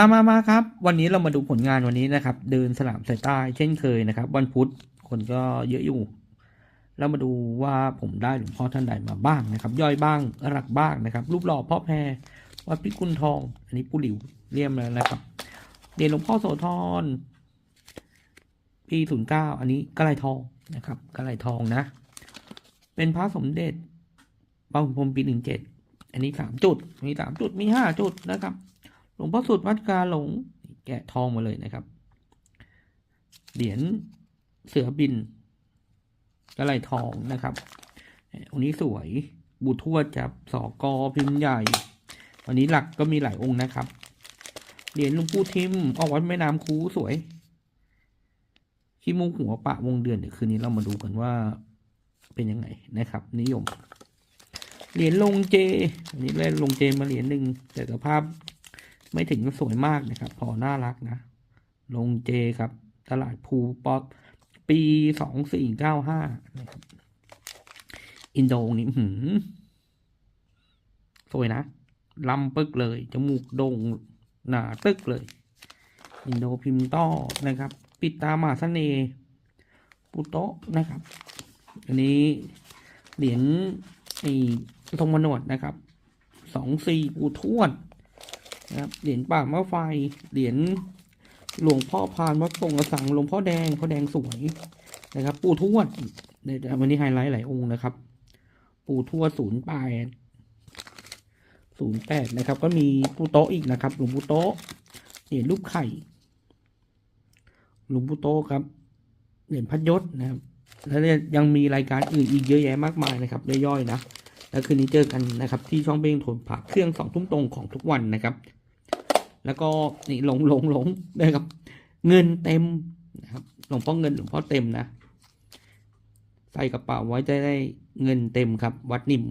มามามาครับ วันนี้เรามาดูผลงานวันนี้นะครับ เดินสนามสายใต้เช่นเคยนะครับ วันพุธคนก็เยอะอยู่เรามาดูว่าผมได้หลวงพ่อท่านใดมาบ้างนะครับ ย่อยบ้างหลักบ้างนะครับ รูปหล่อพ่อแพรวัดพิกุลทอง อันนี้ปูหลิวเลี่ยมแล้วนะครับเรียนหลวงพ่อโสธรปีศูนย์เก้าอันนี้กระไรทองนะครับกระไรทองนะ เป็นพระสมเด็จบางพรมปีหนึ่งเจ็ดอันนี้สามจุด มีสามจุดมีห้าจุดนะครับ ลวงพ่อสุดวัดกาหลงแกะทองมาเลยนะครับ เหรียญเสือบินกระไรทองนะครับองค์นี้สวยบุทวดจับสอกอพิมพ์ใหญ่วันนี้หลักก็มีหลายองค์นะครับ เหรียญหลวงปู่ทิมออกวัดแม่น้ำคูสวยขี้มูกหัวปะวงเดือนเดี๋ยวคืนนี้เรามาดูกันว่าเป็นยังไงนะครับ นิยม เหรียญลงเจอันนี้เล่นลงเจมาเหรียญหนึ่งแต่สภาพ ไม่ถึงกับสวยมากนะครับ พอน่ารักนะ ลงเจครับ ตลาดภูป๊อปปีสองสี่เก้าห้านะครับอินโดนี้หืมสวยนะลำปึกเลย จมูกโด่งหนาตึกเลย อินโดพิมพ์ต้อนะครับ ปิดตาหมาเนปุโตะนะครับ อันนี้เหรียญไอ้ทงมนวดนะครับ สองสี่ปูทวด นะครับเหรียญป่ามะไฟเหรียญหลวงพ่อพานวัดตรงกระสังหลวงพ่อแดงพ่อแดงสวยนะครับ ปู่ทวดเดี๋ยวันนี้ไฮไลท์หลายองค์นะครับ ปู่ทวดศูนย์แปดศูนย์แปดนะครับ ก็มีปู่โตะอีกนะครับหลวงปู่โตะเหรียญรูปไข่หลวงปู่โตะครับเหรียญพัดยศนะครับ แล้วยังมีรายการอื่นอีกเยอะแยะมากมายนะครับย่อยๆนะแล้วคืนนี้เจอกันนะครับ ที่ช่องเบ้งโทนผักเครื่องสองทุ่มตรงของทุกวันนะครับ แล้วก็นี่หลงหลงหลงนะครับ เงินเต็มนะครับหลวงพ่อเงินหลวงพ่อเต็มนะ ใส่กระเป๋าไว้จะได้เงินเต็มครับ วัดนิม